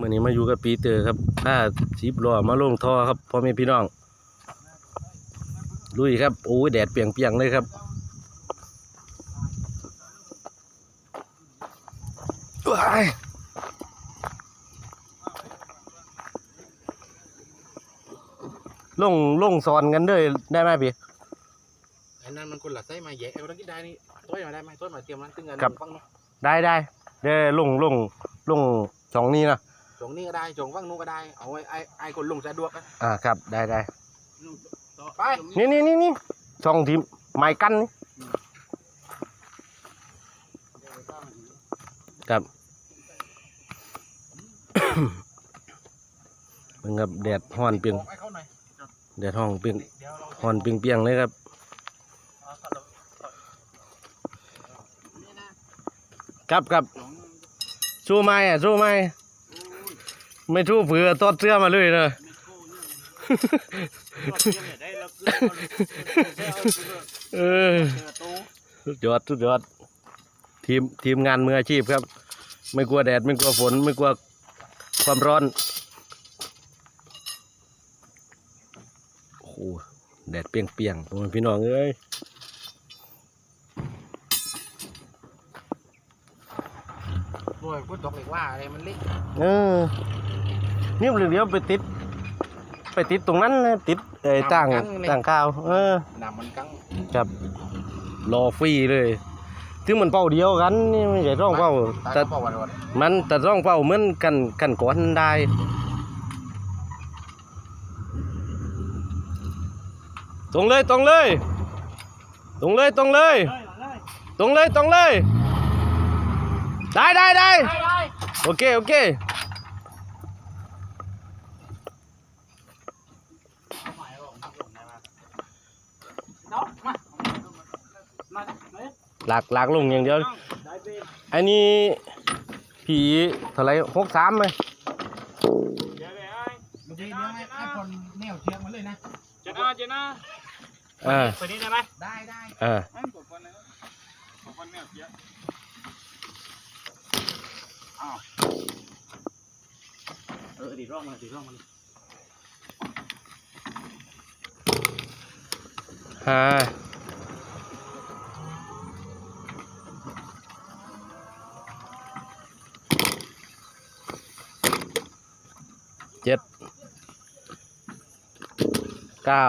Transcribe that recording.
มื่อนี้มาอยู่กับปีเตอร์ครับถ้าชิบล้อมาลงท่อครับพ่อแม่พี่น้อง ลุยครับ โอ้ยแดดเปรียงๆเลยครับว้ายลงลงสอนกันเลยได้ไหมพี่ไอ้นั่นมันคนละไส้มาแยะไอ้คนนั้นกินได้นี่ต้อยมาได้ไหมต้อยมาเตรียมนั้นตึงกันครับ ฟังเนาะได้ได้เด้ลงลงลงสองนี้นะ จงนี่ก็ได้จงฟังนู้นก็ได้ เอาไอ้ไอ้ไอ้คนลงสะดวกนะอ่าครับได้ได้ไปนี่นี่นี่นี่สองทีมไม้กั้นนี่ครับมันครับแดดฮ้อนเปียงไอ้เขาหน่อยแดดห้องเปียงเดี๋ยวเราฮ้อนเปียงเปียงๆเลยครับเอาเข้าเรานี่นะครับครับสู้ไหมอะสู้ไหม ไม่สู้เผื่อตอดเสื้อมาเลยนะเออสุดยอดสุดยอดทีมทีมงานมืออาชีพครับ ไม่กลัวแดดไม่กลัวฝนไม่กลัวความร้อนโอ้โหแดดเปียงเปียงๆพี่น้องเอ้ย โอ้ยพูดตกเลยว่าอะไรมันเล็กเออนี่เดี๋ยวไปติด ไปติดตรงนั้นนะติดไอ้ต่างต่างข้าว เออหนามมันกังครับรอฟรีเลยถึงมันเป้าเดียวกันนี่ไม่ใช่ร่องเป้าตายแต่ก็บอกวันวันมันแต่ร่องเป้าเหมือนกันกันก่อนได้ตรงเลยตรงเลยตรงเลยตรงเลยตรงเลยตรงเลย ได้ได้ได้โอเคโอเคหลักหลักลงอย่างเดียว อันนี้ผีเท่าไหรหกสามไหมเดี๋ยวเดี๋ยวเดี๋ยวให้ให้คนแนวเชียงมาเลยนะเจน่าเจน่าอ่าคนนี้ได้ไหมได้ได้อ่าให้กดคนนึงกดคนเนี่ยเยอะ เออดีร่องมาดีร่องมาห้าเจ็ดเก้า